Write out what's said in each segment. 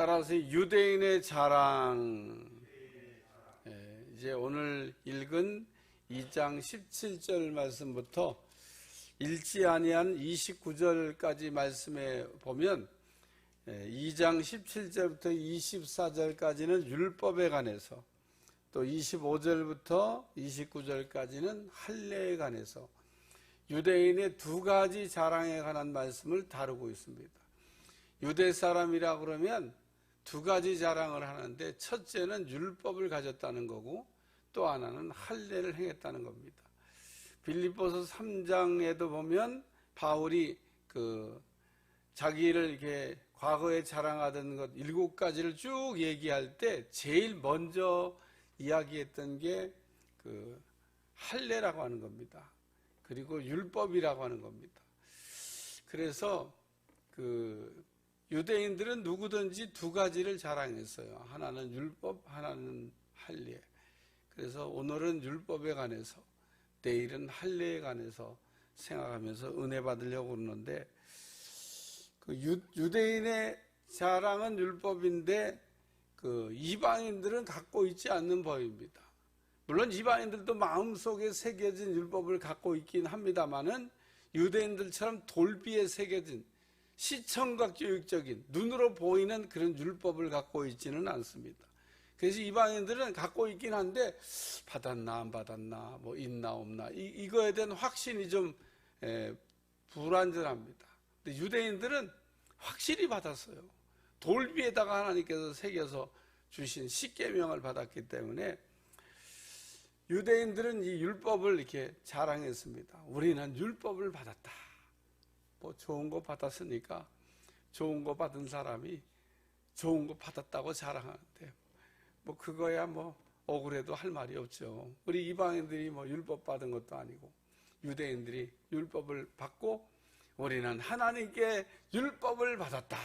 따라서 유대인의 자랑. 예, 이제 오늘 읽은 2장 17절 말씀부터 읽지 아니한 29절까지 말씀에 보면 2장 17절부터 24절까지는 율법에 관해서 또 25절부터 29절까지는 할례에 관해서 유대인의 두 가지 자랑에 관한 말씀을 다루고 있습니다. 유대 사람이라 그러면 두 가지 자랑을 하는데 첫째는 율법을 가졌다는 거고 또 하나는 할례를 행했다는 겁니다. 빌립보서 3장에도 보면 바울이 그 자기를 이렇게 과거에 자랑하던 것 일곱 가지를 쭉 얘기할 때 제일 먼저 이야기했던 게 그 할례라고 하는 겁니다. 그리고 율법이라고 하는 겁니다. 그래서 그 유대인들은 누구든지 두 가지를 자랑했어요. 하나는 율법, 하나는 할례. 그래서 오늘은 율법에 관해서, 내일은 할례에 관해서 생각하면서 은혜 받으려고 그러는데 그 유, 유대인의 자랑은 율법인데 그 이방인들은 갖고 있지 않는 법입니다. 물론 이방인들도 마음속에 새겨진 율법을 갖고 있긴 합니다만은 유대인들처럼 돌비에 새겨진 시청각 교육적인 눈으로 보이는 그런 율법을 갖고 있지는 않습니다. 그래서 이방인들은 갖고 있긴 한데 받았나 안 받았나 뭐 있나 없나 이, 이거에 대한 확신이 좀 에, 불안전합니다. 근데 유대인들은 확실히 받았어요. 돌비에다가 하나님께서 새겨서 주신 십계명을 받았기 때문에 유대인들은 이 율법을 이렇게 자랑했습니다. 우리는 율법을 받았다. 뭐 좋은 거 받았으니까 좋은 거 받은 사람이 좋은 거 받았다고 자랑하는데 뭐 그거야 뭐 억울해도 할 말이 없죠. 우리 이방인들이 뭐 율법 받은 것도 아니고 유대인들이 율법을 받고 우리는 하나님께 율법을 받았다.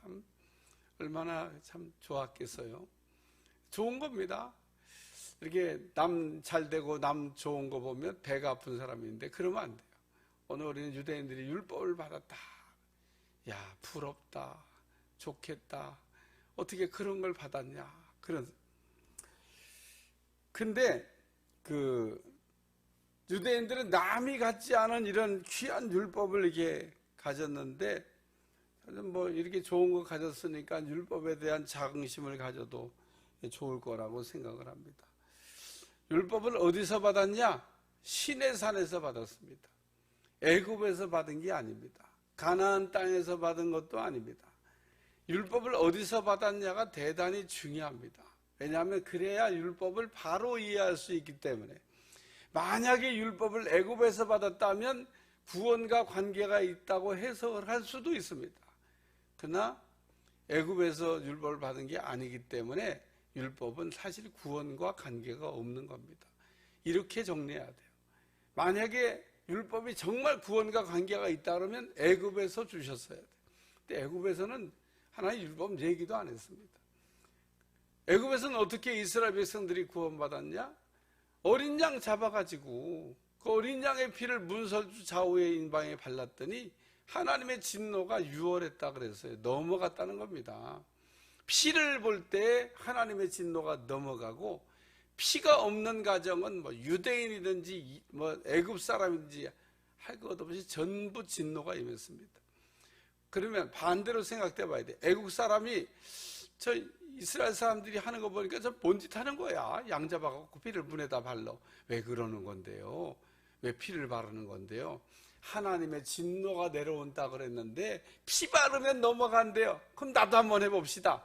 참 얼마나 참 좋았겠어요. 좋은 겁니다. 이렇게 남 잘 되고 남 좋은 거 보면 배가 아픈 사람인데 그러면 안 돼요. 오늘 우리는 유대인들이 율법을 받았다. 야, 부럽다. 좋겠다. 어떻게 그런 걸 받았냐. 그런. 근데 그 유대인들은 남이 갖지 않은 이런 귀한 율법을 이렇게 가졌는데 뭐 이렇게 좋은 거 가졌으니까 율법에 대한 자긍심을 가져도 좋을 거라고 생각을 합니다. 율법을 어디서 받았냐? 신의 산에서 받았습니다. 애굽에서 받은 게 아닙니다. 가나안 땅에서 받은 것도 아닙니다. 율법을 어디서 받았냐가 대단히 중요합니다. 왜냐하면 그래야 율법을 바로 이해할 수 있기 때문에 만약에 율법을 애굽에서 받았다면 구원과 관계가 있다고 해석을 할 수도 있습니다. 그러나 애굽에서 율법을 받은 게 아니기 때문에 율법은 사실 구원과 관계가 없는 겁니다. 이렇게 정리해야 돼요. 만약에 율법이 정말 구원과 관계가 있다 그러면 애굽에서 주셨어야 돼요. 근데 애굽에서는 하나의 율법 얘기도 안 했습니다. 애굽에서는 어떻게 이스라엘 백성들이 구원받았냐? 어린 양 잡아가지고 그 어린 양의 피를 문설주 좌우의 인방에 발랐더니 하나님의 진노가 유월했다 그랬어요. 넘어갔다는 겁니다. 피를 볼 때 하나님의 진노가 넘어가고 피가 없는 가정은 뭐 유대인이든지 뭐 애굽 사람인지 할 것 없이 전부 진노가 임했습니다. 그러면 반대로 생각해 봐야 돼. 애국 사람이 저 이스라엘 사람들이 하는 거 보니까 저 본짓 하는 거야. 양 잡아갖고 피를 문에다 발로. 왜 그러는 건데요? 왜 피를 바르는 건데요? 하나님의 진노가 내려온다 그랬는데 피 바르면 넘어간대요. 그럼 나도 한번 해봅시다.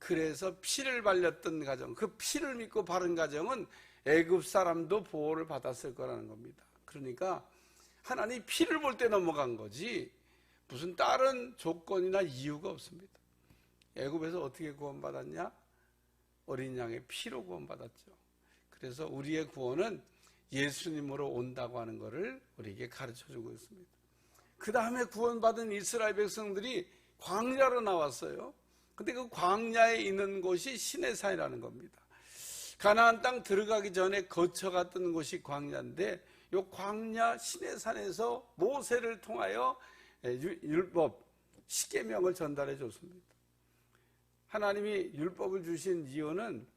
그래서 피를 발렸던 가정, 그 피를 믿고 바른 가정은 애굽 사람도 보호를 받았을 거라는 겁니다. 그러니까 하나님 피를 볼 때 넘어간 거지 무슨 다른 조건이나 이유가 없습니다. 애굽에서 어떻게 구원받았냐? 어린 양의 피로 구원받았죠. 그래서 우리의 구원은 예수님으로 온다고 하는 것을 우리에게 가르쳐 주고 있습니다. 그 다음에 구원받은 이스라엘 백성들이 광야로 나왔어요. 근데 그 광야에 있는 곳이 시내산이라는 겁니다. 가나안 땅 들어가기 전에 거쳐갔던 곳이 광야인데 이 광야 시내산에서 모세를 통하여 율법 십계명을 전달해 줬습니다. 하나님이 율법을 주신 이유는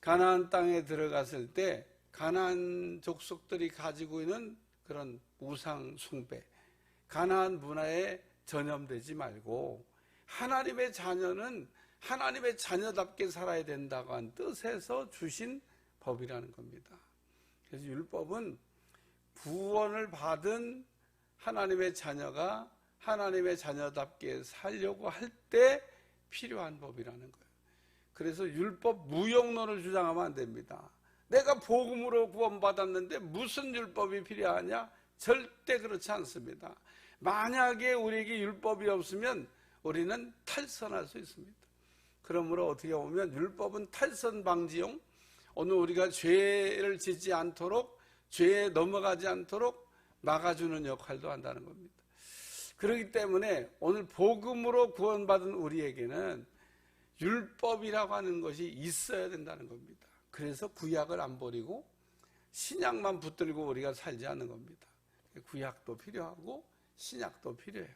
가나안 땅에 들어갔을 때 가나안 족속들이 가지고 있는 그런 우상 숭배, 가나안 문화에 전염되지 말고 하나님의 자녀는 하나님의 자녀답게 살아야 된다고 한 뜻에서 주신 법이라는 겁니다. 그래서 율법은 구원을 받은 하나님의 자녀가 하나님의 자녀답게 살려고 할 때 필요한 법이라는 거예요. 그래서 율법 무용론을 주장하면 안 됩니다. 내가 복음으로 구원받았는데 무슨 율법이 필요하냐? 절대 그렇지 않습니다. 만약에 우리에게 율법이 없으면 우리는 탈선할 수 있습니다. 그러므로 어떻게 보면 율법은 탈선 방지용, 오늘 우리가 죄를 짓지 않도록 죄에 넘어가지 않도록 막아주는 역할도 한다는 겁니다. 그렇기 때문에 오늘 복음으로 구원받은 우리에게는 율법이라고 하는 것이 있어야 된다는 겁니다. 그래서 구약을 안 버리고 신약만 붙들고 우리가 살지 않는 겁니다. 구약도 필요하고 신약도 필요해요.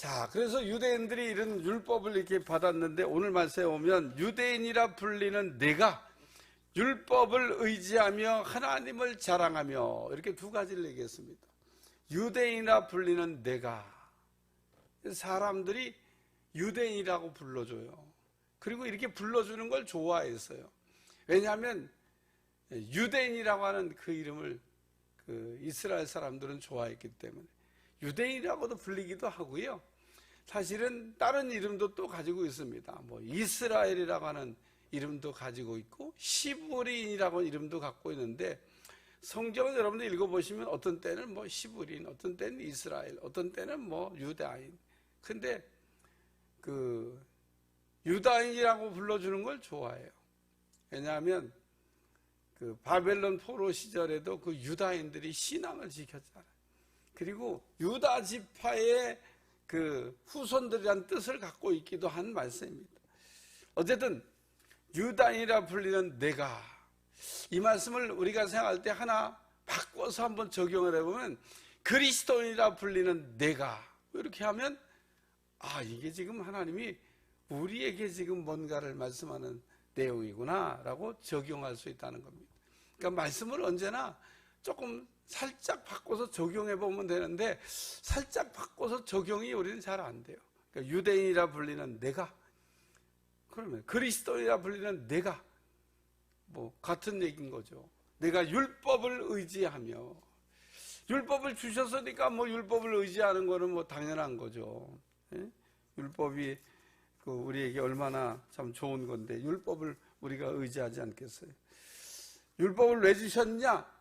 자, 그래서 유대인들이 이런 율법을 이렇게 받았는데 오늘 말씀에 오면 유대인이라 불리는 내가 율법을 의지하며 하나님을 자랑하며 이렇게 두 가지를 얘기했습니다. 유대인이라 불리는 내가 사람들이 유대인이라고 불러줘요. 그리고 이렇게 불러주는 걸 좋아했어요. 왜냐하면 유대인이라고 하는 그 이름을 그 이스라엘 사람들은 좋아했기 때문에 유대인이라고도 불리기도 하고요. 사실은 다른 이름도 또 가지고 있습니다. 뭐 이스라엘이라고 하는 이름도 가지고 있고 시브리인이라고 이름도 갖고 있는데 성경을 여러분들 읽어보시면 어떤 때는 뭐 시브린, 어떤 때는 이스라엘, 어떤 때는 뭐 유다인. 근데 그 유다인이라고 불러주는 걸 좋아해요. 왜냐하면 그 바벨론 포로 시절에도 그 유다인들이 신앙을 지켰잖아요. 그리고 유다 지파의 그 후손들이란 뜻을 갖고 있기도 한 말씀입니다. 어쨌든 유다인이라 불리는 내가 이 말씀을 우리가 생각할 때 하나 바꿔서 한번 적용을 해보면 그리스도인이라 불리는 내가 이렇게 하면 아 이게 지금 하나님이 우리에게 지금 뭔가를 말씀하는 내용이구나라고 적용할 수 있다는 겁니다. 그러니까 말씀을 언제나 조금 살짝 바꿔서 적용해 보면 되는데 살짝 바꿔서 적용이 우리는 잘 안 돼요. 그러니까 유대인이라 불리는 내가 그러면 그리스도인이라 불리는 내가 뭐 같은 얘기인 거죠. 내가 율법을 의지하며 율법을 주셨으니까 뭐 율법을 의지하는 거는 뭐 당연한 거죠. 예? 율법이 그 우리에게 얼마나 참 좋은 건데 율법을 우리가 의지하지 않겠어요. 율법을 왜 주셨냐?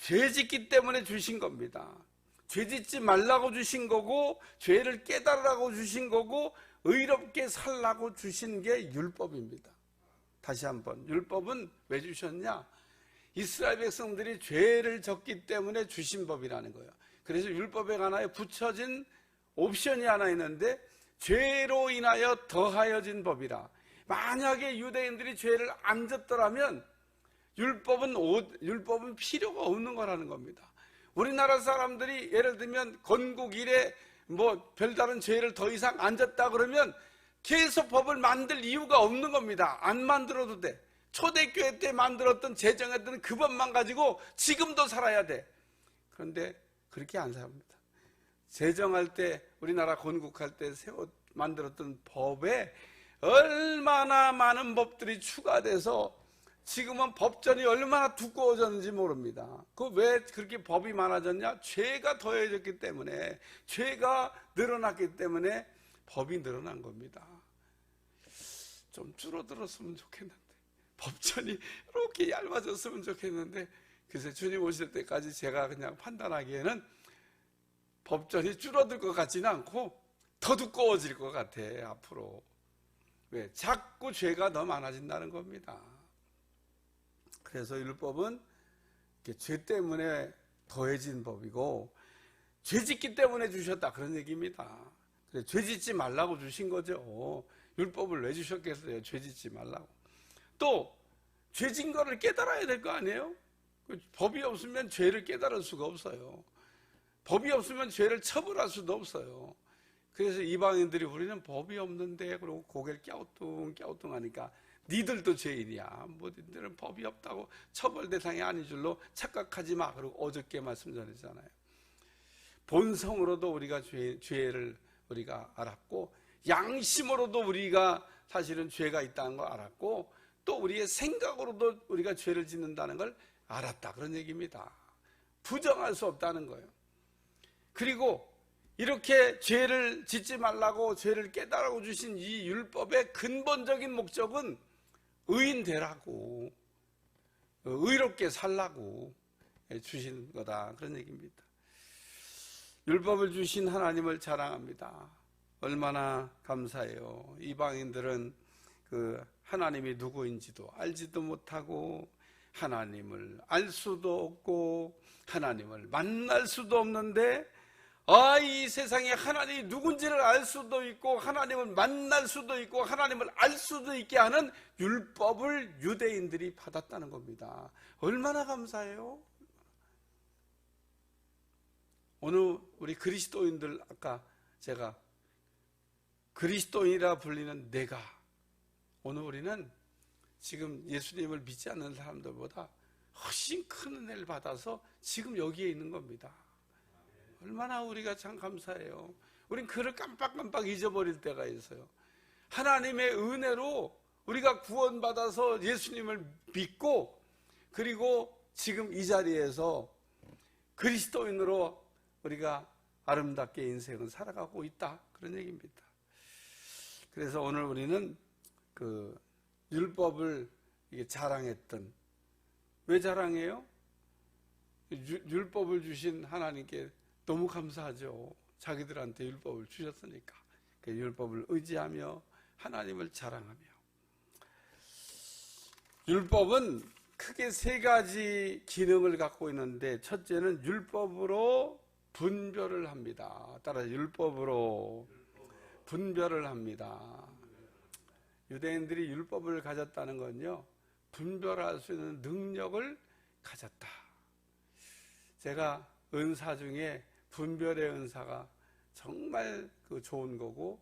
죄 짓기 때문에 주신 겁니다. 죄 짓지 말라고 주신 거고 죄를 깨달으라고 주신 거고 의롭게 살라고 주신 게 율법입니다. 다시 한번 율법은 왜 주셨냐? 이스라엘 백성들이 죄를 졌기 때문에 주신 법이라는 거예요. 그래서 율법에 관하여 붙여진 옵션이 하나 있는데 죄로 인하여 더하여진 법이라. 만약에 유대인들이 죄를 안 졌더라면 율법은 율법은 필요가 없는 거라는 겁니다. 우리나라 사람들이 예를 들면 건국 이래 뭐 별다른 죄를 더 이상 안 졌다 그러면 계속 법을 만들 이유가 없는 겁니다. 안 만들어도 돼. 초대교회 때 만들었던 제정했던 그 법만 가지고 지금도 살아야 돼. 그런데 그렇게 안 삽니다. 제정할 때 우리나라 건국할 때 세워 만들었던 법에 얼마나 많은 법들이 추가돼서 지금은 법전이 얼마나 두꺼워졌는지 모릅니다. 그 왜 그렇게 법이 많아졌냐? 죄가 더해졌기 때문에, 죄가 늘어났기 때문에 법이 늘어난 겁니다. 좀 줄어들었으면 좋겠는데, 법전이 이렇게 얇아졌으면 좋겠는데, 그래서 주님 오실 때까지 제가 그냥 판단하기에는 법전이 줄어들 것 같지는 않고 더 두꺼워질 것 같아, 앞으로. 왜? 자꾸 죄가 더 많아진다는 겁니다. 그래서 율법은 죄 때문에 더해진 법이고 죄 짓기 때문에 주셨다 그런 얘기입니다. 죄 짓지 말라고 주신 거죠. 율법을 왜 주셨겠어요? 죄 짓지 말라고. 또 죄진 거를 깨달아야 될 거 아니에요? 그 법이 없으면 죄를 깨달을 수가 없어요. 법이 없으면 죄를 처벌할 수도 없어요. 그래서 이방인들이 우리는 법이 없는데 그러고 고개를 갸우뚱 갸우뚱 하니까 니들도 죄인이야. 뭐 니들은 법이 없다고 처벌 대상이 아닌 줄로 착각하지 마. 그리고 어저께 말씀 전했잖아요. 본성으로도 우리가 죄, 죄를 우리가 알았고 양심으로도 우리가 사실은 죄가 있다는 걸 알았고 또 우리의 생각으로도 우리가 죄를 짓는다는 걸 알았다. 그런 얘기입니다. 부정할 수 없다는 거예요. 그리고 이렇게 죄를 짓지 말라고 죄를 깨달아 주신 이 율법의 근본적인 목적은 의인 되라고 의롭게 살라고 주신 거다 그런 얘기입니다. 율법을 주신 하나님을 자랑합니다. 얼마나 감사해요. 이방인들은 그 하나님이 누구인지도 알지도 못하고 하나님을 알 수도 없고 하나님을 만날 수도 없는데 아, 이 세상에 하나님이 누군지를 알 수도 있고, 하나님을 만날 수도 있고, 하나님을 알 수도 있게 하는 율법을 유대인들이 받았다는 겁니다. 얼마나 감사해요? 오늘 우리 그리스도인들, 아까 제가 그리스도인이라 불리는 내가, 오늘 우리는 지금 예수님을 믿지 않는 사람들보다 훨씬 큰 은혜를 받아서 지금 여기에 있는 겁니다. 얼마나 우리가 참 감사해요. 우린 그를 깜빡깜빡 잊어버릴 때가 있어요. 하나님의 은혜로 우리가 구원받아서 예수님을 믿고 그리고 지금 이 자리에서 그리스도인으로 우리가 아름답게 인생을 살아가고 있다. 그런 얘기입니다. 그래서 오늘 우리는 그 율법을 자랑했던 왜 자랑해요? 율법을 주신 하나님께 너무 감사하죠. 자기들한테 율법을 주셨으니까. 그 율법을 의지하며 하나님을 자랑하며. 율법은 크게 세 가지 기능을 갖고 있는데 첫째는 율법으로 분별을 합니다. 따라 율법으로 분별을 합니다. 유대인들이 율법을 가졌다는 건요. 분별할 수 있는 능력을 가졌다. 제가 은사 중에 분별의 은사가 정말 그 좋은 거고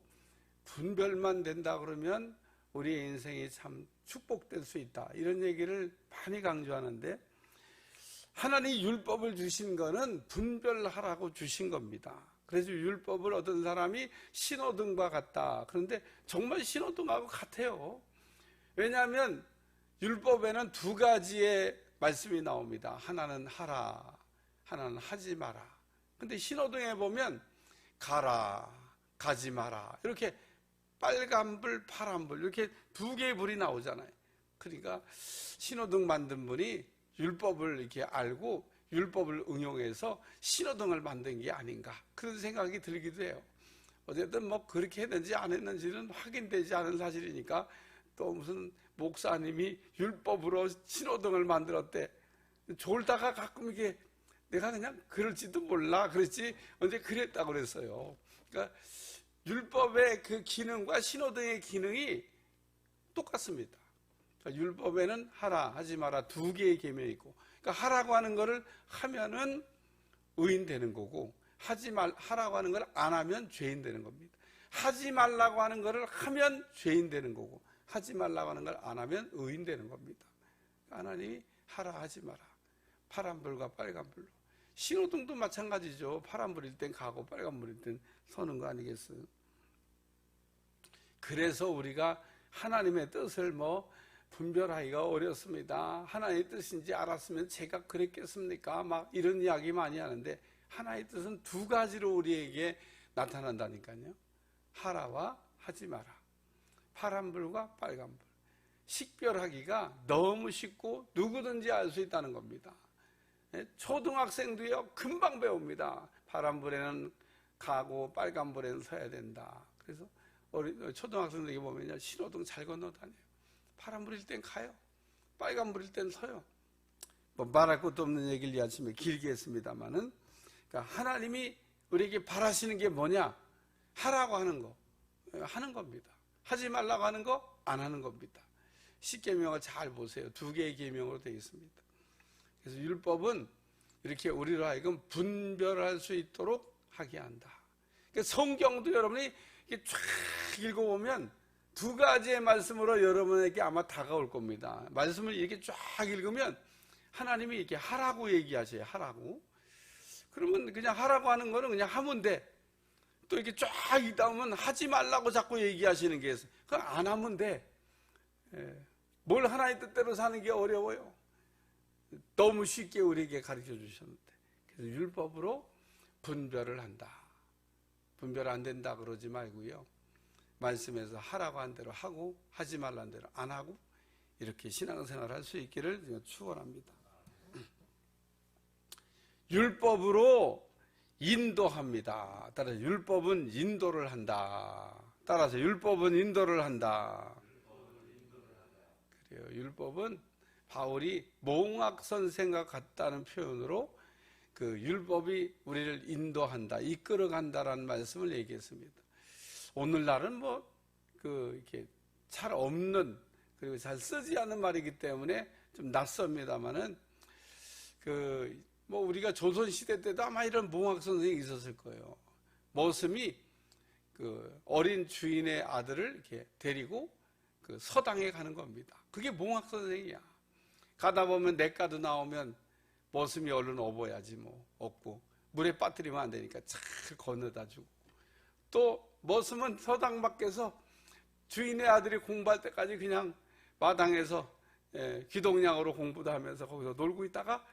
분별만 된다 그러면 우리의 인생이 참 축복될 수 있다. 이런 얘기를 많이 강조하는데 하나님 율법을 주신 거는 분별하라고 주신 겁니다. 그래서 율법을 얻은 사람이 신호등과 같다. 그런데 정말 신호등하고 같아요. 왜냐하면 율법에는 두 가지의 말씀이 나옵니다. 하나는 하라, 하나는 하지 마라. 근데 신호등에 보면 가라, 가지 마라. 이렇게 빨간불, 파란불 이렇게 두 개의 불이 나오잖아요. 그러니까 신호등 만든 분이 율법을 이렇게 알고 율법을 응용해서 신호등을 만든 게 아닌가 그런 생각이 들기도 해요. 어쨌든 뭐 그렇게 했는지 안 했는지는 확인되지 않은 사실이니까 또 무슨 목사님이 율법으로 신호등을 만들었대. 졸다가 가끔 이게 내가 그냥 그럴지도 몰라. 그랬지. 언제 그랬다고 그랬어요. 그러니까 율법의 그 기능과 신호등의 기능이 똑같습니다. 그러니까 율법에는 하라, 하지 마라 두 개의 계명이 있고, 그러니까 하라고 하는 거를 하면은 의인 되는 거고, 하지 말, 하라고 하는 걸 안 하면 죄인 되는 겁니다. 하지 말라고 하는 거를 하면 죄인 되는 거고, 하지 말라고 하는 걸 안 하면 의인 되는 겁니다. 하나님이 하라, 하지 마라. 파란 불과 빨간 불로. 신호등도 마찬가지죠. 파란불일 땐 가고 빨간불일 땐 서는 거 아니겠어요? 그래서 우리가 하나님의 뜻을 뭐 분별하기가 어렵습니다. 하나님의 뜻인지 알았으면 제가 그랬겠습니까? 막 이런 이야기 많이 하는데 하나의 뜻은 두 가지로 우리에게 나타난다니까요. 하라와 하지 마라. 파란불과 빨간불. 식별하기가 너무 쉽고 누구든지 알 수 있다는 겁니다. 예, 초등학생도요 금방 배웁니다. 파란불에는 가고 빨간불에는 서야 된다. 그래서 초등학생들에게 보면요 신호등 잘 건너 다녀요. 파란불일 땐 가요. 빨간불일 땐 서요. 뭐 말할 것도 없는 얘기를 이 아침에 길게 했습니다만은 그러니까 하나님이 우리에게 바라시는 게 뭐냐? 하라고 하는 거 예, 하는 겁니다. 하지 말라고 하는 거 안 하는 겁니다. 십계명을 잘 보세요. 두 개의 계명으로 되어 있습니다. 그래서 율법은 이렇게 우리로 하여금 분별할 수 있도록 하게 한다. 그러니까 그 성경도 여러분이 쫙 읽어보면 두 가지의 말씀으로 여러분에게 아마 다가올 겁니다. 말씀을 이렇게 쫙 읽으면 하나님이 이렇게 하라고 얘기하셔요. 하라고. 그러면 그냥 하라고 하는 거는 그냥 하면 돼. 또 이렇게 쫙 읽다 보면 하지 말라고 자꾸 얘기하시는 게 있어요. 그건 안 하면 돼. 예. 뭘 하나의 뜻대로 사는 게 어려워요. 너무 쉽게 우리에게 가르쳐 주셨는데. 그래서 율법으로 분별을 한다. 분별 안 된다 그러지 말고요. 말씀에서 하라고 한 대로 하고 하지 말라는 대로 안 하고 이렇게 신앙생활 할 수 있기를 축원합니다. 율법으로 인도합니다. 따라서 율법은 인도를 한다. 따라서 율법은 인도를 한다. 그래요. 율법은 바울이 몽학 선생과 같다는 표현으로 그 율법이 우리를 인도한다, 이끌어간다라는 말씀을 얘기했습니다. 오늘날은 뭐 그 이렇게 잘 없는 그리고 잘 쓰지 않는 말이기 때문에 좀 낯섭니다만은 그 뭐 우리가 조선 시대 때도 아마 이런 몽학 선생이 있었을 거예요. 모습이 그 어린 주인의 아들을 이렇게 데리고 그 서당에 가는 겁니다. 그게 몽학 선생이야. 가다 보면 내과도 나오면 머슴이 얼른 업어야지 뭐 없고 물에 빠뜨리면 안 되니까 잘 건너다 주고 또 머슴은 서당 밖에서 주인의 아들이 공부할 때까지 그냥 마당에서 예, 기동량으로 공부도 하면서 거기서 놀고 있다가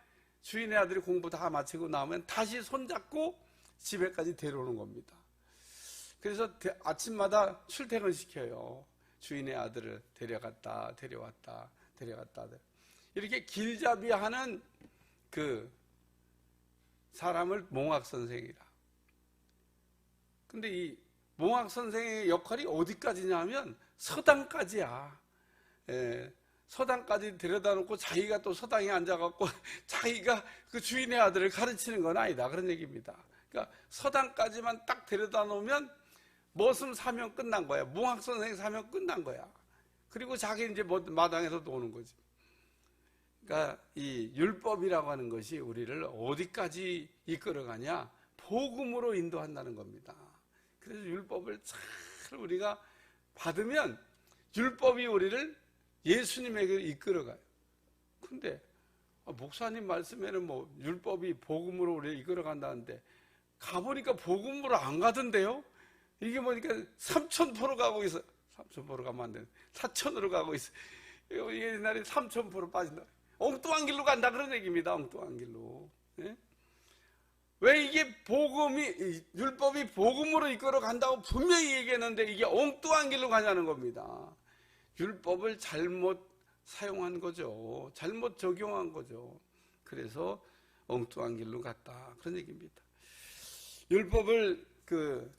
주인의 아들이 공부 다 마치고 나오면 다시 손잡고 집에까지 데려오는 겁니다. 그래서 대- 아침마다 출퇴근 시켜요. 주인의 아들을 데려갔다, 데려왔다, 데려갔다. 이렇게 길잡이하는 그 사람을 몽학 선생이라. 근데 이 몽학 선생의 역할이 어디까지냐면 서당까지야. 예, 서당까지 데려다 놓고 자기가 또 서당에 앉아갖고 자기가 그 주인의 아들을 가르치는 건 아니다. 그런 얘기입니다. 그러니까 서당까지만 딱 데려다 놓으면 머슴 사명 끝난 거야. 몽학 선생 사명 끝난 거야. 그리고 자기 이제 뭐 마당에서 노는 거지. 그러니까 이 율법이라고 하는 것이 우리를 어디까지 이끌어가냐? 복음으로 인도한다는 겁니다. 그래서 율법을 잘 우리가 받으면 율법이 우리를 예수님에게 이끌어가요. 근데 아, 목사님 말씀에는 뭐 율법이 복음으로 우리를 이끌어간다는데 가보니까 복음으로 안 가던데요? 이게 보니까 3,000% 가고 있어. 3,000% 가면 안 되는. 4,000으로 가고 있어. 이게 옛날에 3,000% 빠진다. 엉뚱한 길로 간다 그런 얘기입니다. 엉뚱한 길로. 예? 왜 이게 복음이 이 율법이 복음으로 이끌어 간다고 분명히 얘기했는데 이게 엉뚱한 길로 가냐는 겁니다. 율법을 잘못 사용한 거죠. 잘못 적용한 거죠. 그래서 엉뚱한 길로 갔다 그런 얘기입니다. 율법을 그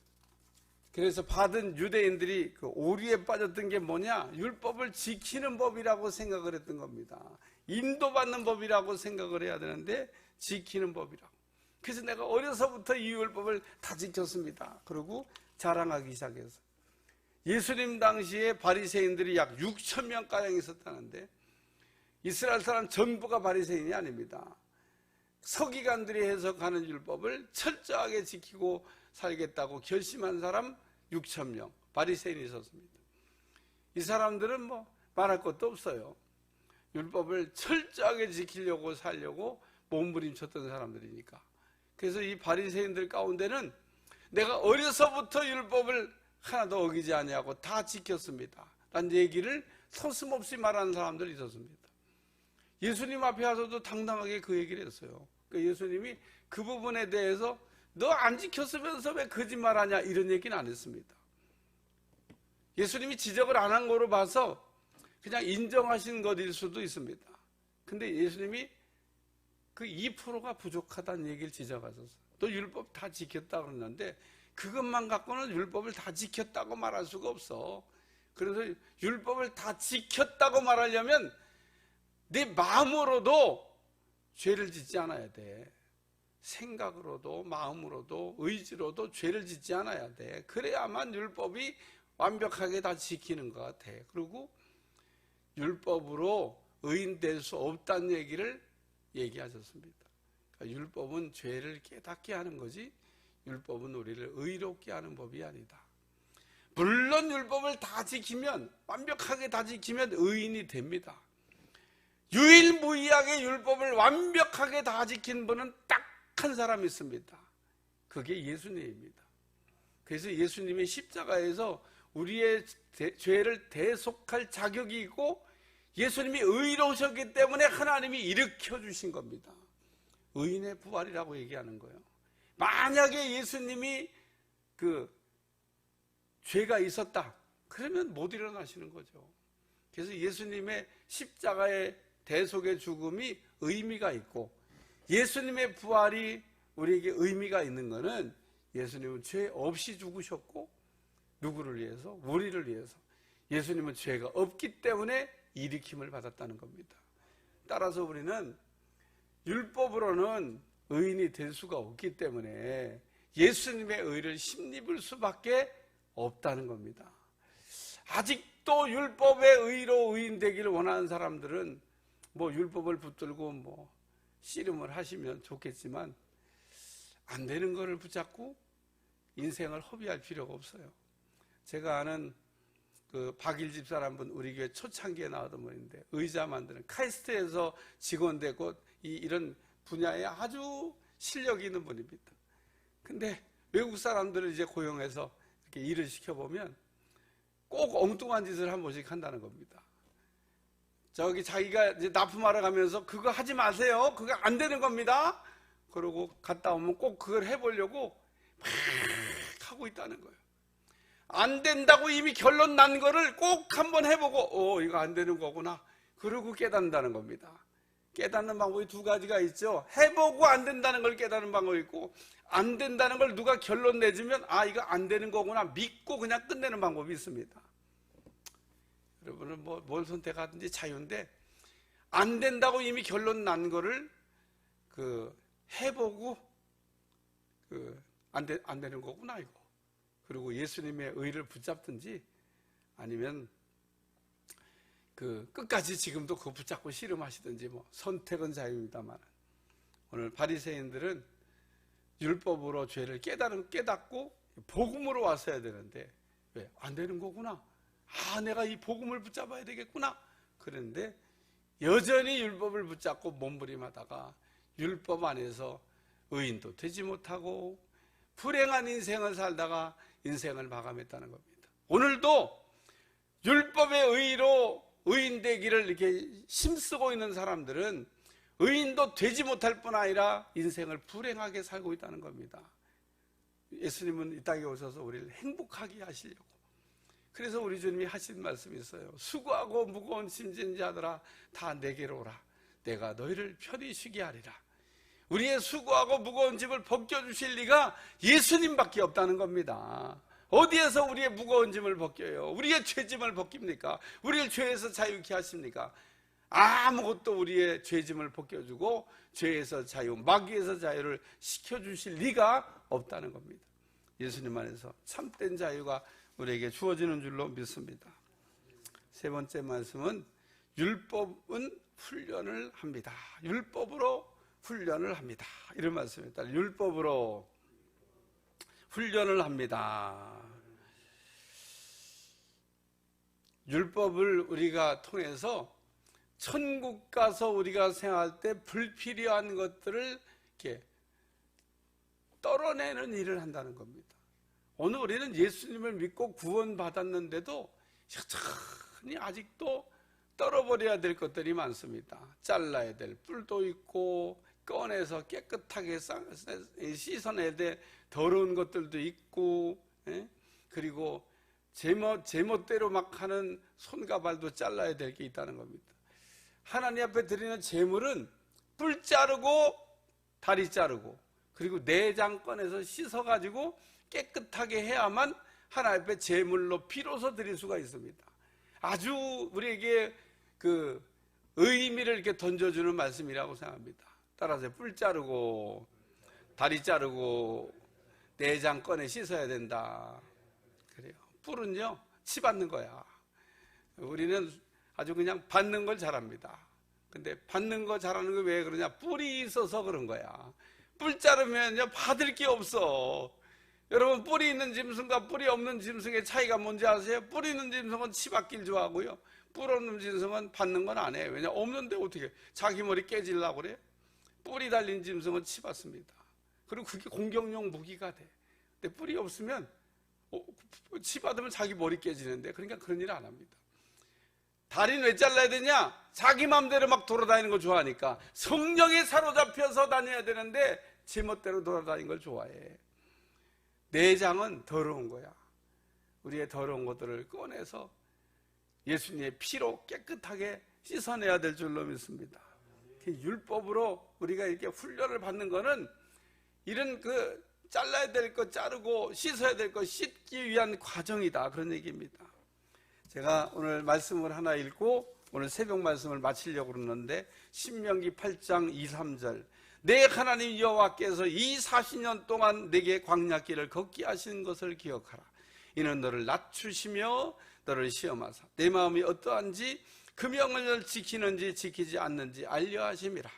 그래서 받은 유대인들이 그 오류에 빠졌던 게 뭐냐? 율법을 지키는 법이라고 생각을 했던 겁니다. 인도받는 법이라고 생각을 해야 되는데 지키는 법이라고. 그래서 내가 어려서부터 이 율법을 다 지켰습니다. 그리고 자랑하기 시작해서 예수님 당시에 바리새인들이 약 6천 명 가량 있었다는데 이스라엘 사람 전부가 바리새인이 아닙니다. 서기관들이 해석하는 율법을 철저하게 지키고 살겠다고 결심한 사람 6천 명 바리새인이 있었습니다. 이 사람들은 뭐 말할 것도 없어요. 율법을 철저하게 지키려고 살려고 몸부림쳤던 사람들이니까. 그래서 이 바리새인들 가운데는 내가 어려서부터 율법을 하나도 어기지 아니하고 다 지켰습니다. 란 얘기를 서슴없이 말하는 사람들이 있었습니다. 예수님 앞에 와서도 당당하게 그 얘기를 했어요. 그러니까 예수님이 그 부분에 대해서 너 안 지켰으면서 왜 거짓말하냐 이런 얘기는 안 했습니다. 예수님이 지적을 안 한 거로 봐서 그냥 인정하신 것일 수도 있습니다. 근데 예수님이 그 2%가 부족하다는 얘기를 지적하셨어요. 또 율법 다 지켰다 그러는데 그것만 갖고는 율법을 다 지켰다고 말할 수가 없어. 그래서 율법을 다 지켰다고 말하려면 내 마음으로도 죄를 짓지 않아야 돼. 생각으로도 마음으로도 의지로도 죄를 짓지 않아야 돼. 그래야만 율법이 완벽하게 다 지키는 것 같아. 그리고 율법으로 의인 될 수 없다는 얘기를 얘기하셨습니다. 그러니까 율법은 죄를 깨닫게 하는 거지 율법은 우리를 의롭게 하는 법이 아니다. 물론 율법을 다 지키면 완벽하게 다 지키면 의인이 됩니다. 유일무이하게 율법을 완벽하게 다 지킨 분은 딱 한 사람이 있습니다. 그게 예수님입니다. 그래서 예수님의 십자가에서 우리의 대- 죄를 대속할 자격이 있고 예수님이 의로우셨기 때문에 하나님이 일으켜 주신 겁니다. 의인의 부활이라고 얘기하는 거예요. 만약에 예수님이 그 죄가 있었다. 그러면 못 일어나시는 거죠. 그래서 예수님의 십자가의 대속의 죽음이 의미가 있고 예수님의 부활이 우리에게 의미가 있는 것은 예수님은 죄 없이 죽으셨고 누구를 위해서? 우리를 위해서. 예수님은 죄가 없기 때문에 일으킴을 받았다는 겁니다. 따라서 우리는 율법으로는 의인이 될 수가 없기 때문에 예수님의 의를 힘입을 수밖에 없다는 겁니다. 아직도 율법의 의로 의인 되기를 원하는 사람들은 뭐 율법을 붙들고 뭐 씨름을 하시면 좋겠지만 안 되는 거를 붙잡고 인생을 허비할 필요가 없어요. 제가 아는 그 박일 집사람 분 우리 교회 초창기에 나왔던 분인데 의자 만드는 카이스트에서 직원 되고 이, 이런 분야에 아주 실력이 있는 분입니다. 근데 외국 사람들을 이제 고용해서 이렇게 일을 시켜보면 꼭 엉뚱한 짓을 한 번씩 한다는 겁니다. 저기 자기가 이제 납품하러 가면서 그거 하지 마세요. 그거 안 되는 겁니다. 그러고 갔다 오면 꼭 그걸 해보려고 막 하고 있다는 거예요. 안 된다고 이미 결론 난 거를 꼭 한번 해보고, 어, 이거 안 되는 거구나. 그러고 깨닫는다는 겁니다. 깨닫는 방법이 두 가지가 있죠. 해보고 안 된다는 걸 깨닫는 방법이 있고, 안 된다는 걸 누가 결론 내주면, 아, 이거 안 되는 거구나. 믿고 그냥 끝내는 방법이 있습니다. 여러분은 뭐, 뭘 선택하든지 자유인데, 안 된다고 이미 결론 난 거를, 그, 해보고, 그, 안, 되, 안 되는 거구나, 이거. 그리고 예수님의 의를 붙잡든지, 아니면, 그, 끝까지 지금도 그거 붙잡고 씨름하시든지, 뭐, 선택은 자유입니다만. 오늘 바리새인들은 율법으로 죄를 깨달은, 깨닫고, 복음으로 왔어야 되는데, 왜? 안 되는 거구나. 아, 내가 이 복음을 붙잡아야 되겠구나. 그런데 여전히 율법을 붙잡고 몸부림하다가 율법 안에서 의인도 되지 못하고 불행한 인생을 살다가 인생을 마감했다는 겁니다. 오늘도 율법의 의로 의인 되기를 이렇게 힘쓰고 있는 사람들은 의인도 되지 못할 뿐 아니라 인생을 불행하게 살고 있다는 겁니다. 예수님은 이 땅에 오셔서 우리를 행복하게 하시려고. 그래서 우리 주님이 하신 말씀이 있어요. 수고하고 무거운 짐진 자들아 다 내게로 오라. 내가 너희를 편히 쉬게 하리라. 우리의 수고하고 무거운 짐을 벗겨주실 리가 예수님밖에 없다는 겁니다. 어디에서 우리의 무거운 짐을 벗겨요? 우리의 죄짐을 벗깁니까? 우리를 죄에서 자유케 하십니까? 아무것도 우리의 죄짐을 벗겨주고 죄에서 자유, 마귀에서 자유를 시켜주실 리가 없다는 겁니다. 예수님 안에서 참된 자유가 우리에게 주어지는 줄로 믿습니다. 세 번째 말씀은 율법은 훈련을 합니다. 율법으로 훈련을 합니다. 이런 말씀입니다. 율법으로 훈련을 합니다. 율법을 우리가 통해서 천국 가서 우리가 생활할 때 불필요한 것들을 이렇게 떨어내는 일을 한다는 겁니다. 오늘 우리는 예수님을 믿고 구원받았는데도 여전히 아직도 떨어버려야 될 것들이 많습니다. 잘라야 될 뿔도 있고 꺼내서 깨끗하게 씻어내야 될 더러운 것들도 있고 예? 그리고 제멋, 제멋대로 막 하는 손과 발도 잘라야 될 게 있다는 겁니다. 하나님 앞에 드리는 제물은 뿔 자르고 다리 자르고 그리고 내장 꺼내서 씻어가지고 깨끗하게 해야만 하나님 앞에 제물로 비로소 드릴 수가 있습니다. 아주 우리에게 그 의미를 이렇게 던져주는 말씀이라고 생각합니다. 따라서 뿔 자르고 다리 자르고 내장 꺼내 씻어야 된다. 그래요. 뿔은요 치 받는 거야. 우리는 아주 그냥 받는 걸 잘합니다. 근데 받는 거 잘하는 거 왜 그러냐? 뿔이 있어서 그런 거야. 뿔 자르면요 받을 게 없어. 여러분 뿌리 있는 짐승과 뿌리 없는 짐승의 차이가 뭔지 아세요? 뿌리 있는 짐승은 치받길 좋아하고요. 뿔 없는 짐승은 받는 건 안 해요. 왜냐 없는데 어떻게 자기 머리 깨질라고 그래? 뿔이 달린 짐승은 치받습니다. 그리고 그게 공격용 무기가 돼. 근데 뿔이 없으면 어, 치받으면 자기 머리 깨지는데 그러니까 그런 일 안 합니다. 다리는 왜 잘라야 되냐? 자기 마음대로 막 돌아다니는 거 좋아하니까 성령에 사로잡혀서 다녀야 되는데 제멋대로 돌아다니는 걸 좋아해. 내장은 더러운 거야. 우리의 더러운 것들을 꺼내서 예수님의 피로 깨끗하게 씻어내야 될 줄로 믿습니다. 그 율법으로 우리가 이렇게 훈련을 받는 거는 이런 그 잘라야 될거 자르고 씻어야 될거 씻기 위한 과정이다. 그런 얘기입니다. 제가 오늘 말씀을 하나 읽고 오늘 새벽 말씀을 마치려고 그러는데 신명기 8장 2, 3절 내 하나님 여호와께서 이 40년 동안 내게 광야길을 걷게 하신 것을 기억하라. 이는 너를 낮추시며 너를 시험하사 내 마음이 어떠한지 그 명을 지키는지 지키지 않는지 알려 하심이라.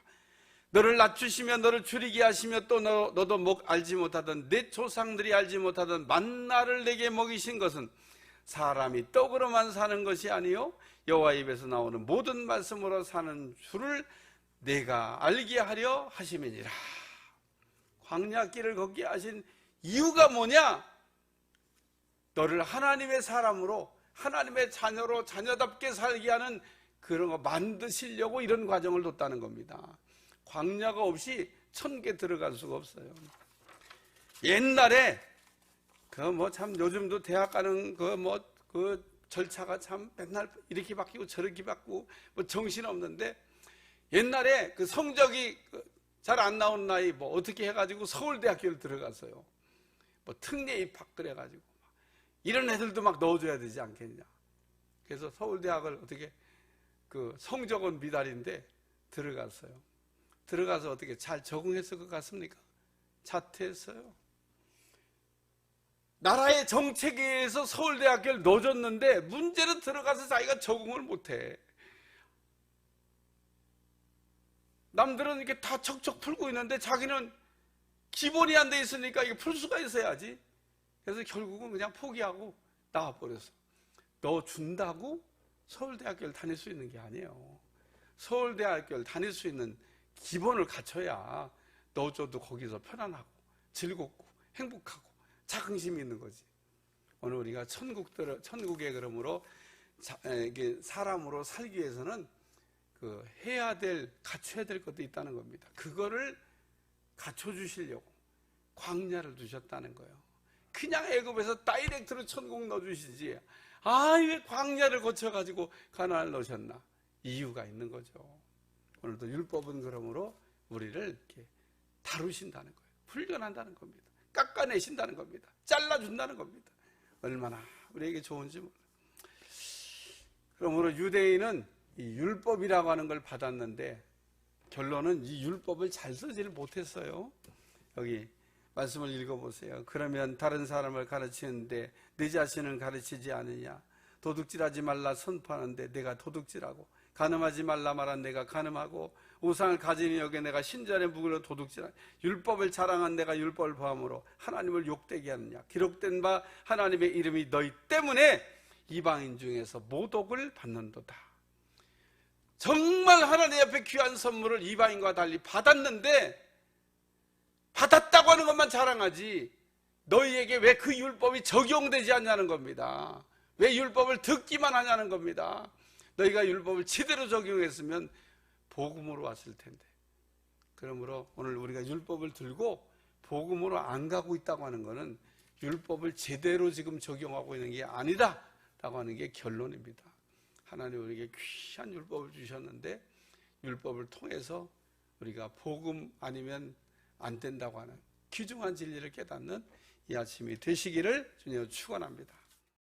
너를 낮추시며 너를 줄이게 하시며 또 너, 너도 목 알지 못하던 내 조상들이 알지 못하던 만나를 내게 먹이신 것은 사람이 떡으로만 사는 것이 아니요 여호와 입에서 나오는 모든 말씀으로 사는 줄을 내가 알게 하려 하심이니라. 광야길을 걷게 하신 이유가 뭐냐? 너를 하나님의 사람으로 하나님의 자녀로 자녀답게 살게 하는 그런 거 만드시려고 이런 과정을 뒀다는 겁니다. 광야가 없이 천개 들어갈 수가 없어요. 옛날에 그 뭐 참 요즘도 대학 가는 그 뭐 그 절차가 참 맨날 이렇게 바뀌고 저렇게 바뀌고 뭐 정신 없는데 옛날에 그 성적이 잘 안 나온 나이 뭐 어떻게 해가지고 서울대학교를 들어갔어요. 뭐 특례 입학 그래가지고 이런 애들도 막 넣어줘야 되지 않겠냐. 그래서 서울대학을 어떻게 그 성적은 미달인데 들어갔어요. 들어가서 어떻게 잘 적응했을 것 같습니까? 자퇴했어요. 나라의 정책에 의해서 서울대학교를 넣어줬는데 문제는 들어가서 자기가 적응을 못해. 남들은 이렇게 다 척척 풀고 있는데 자기는 기본이 안 돼 있으니까 이게 풀 수가 있어야지. 그래서 결국은 그냥 포기하고 나와버렸어. 너 준다고 서울대학교를 다닐 수 있는 게 아니에요. 서울대학교를 다닐 수 있는 기본을 갖춰야 넣어줘도 거기서 편안하고 즐겁고 행복하고 자긍심이 있는 거지. 오늘 우리가 천국 들 천국의 그러므로 자, 이게 사람으로 살기 위해서는 그 해야 될 갖춰야 될 것도 있다는 겁니다. 그거를 갖춰 주시려고 광야를 두셨다는 거예요. 그냥 애굽에서 다이렉트로 천국 넣어 주시지. 아, 왜 광야를 거쳐 가지고 가나안을 넣으셨나? 이유가 있는 거죠. 오늘도 율법은 그러므로 우리를 이렇게 다루신다는 거예요. 훈련한다는 겁니다. 깎아내신다는 겁니다. 잘라준다는 겁니다. 얼마나 우리에게 좋은지. 그러므로 유대인은 이 율법이라고 하는 걸 받았는데 결론은 이 율법을 잘 쓰지를 못했어요. 여기 말씀을 읽어보세요. 그러면 다른 사람을 가르치는데 내 자신은 가르치지 않느냐? 도둑질하지 말라 선포하는데 내가 도둑질하고 가늠하지 말라 말한 내가 가늠하고 우상을 가지니 여기 내가 신전의 묵으로 도둑질한 율법을 자랑한 내가 율법을 범함으로 하나님을 욕되게 하느냐 기록된 바 하나님의 이름이 너희 때문에 이방인 중에서 모독을 받는도다 정말 하나님 앞에 귀한 선물을 이방인과 달리 받았는데 받았다고 하는 것만 자랑하지 너희에게 왜 그 율법이 적용되지 않냐는 겁니다 왜 율법을 듣기만 하냐는 겁니다 너희가 율법을 제대로 적용했으면 복음으로 왔을 텐데. 그러므로 오늘 우리가 율법을 들고 복음으로 안 가고 있다고 하는 것은 율법을 제대로 지금 적용하고 있는 게 아니다라고 하는 게 결론입니다. 하나님 우리에게 귀한 율법을 주셨는데 율법을 통해서 우리가 복음 아니면 안 된다고 하는 귀중한 진리를 깨닫는 이 아침이 되시기를 주님 축원합니다.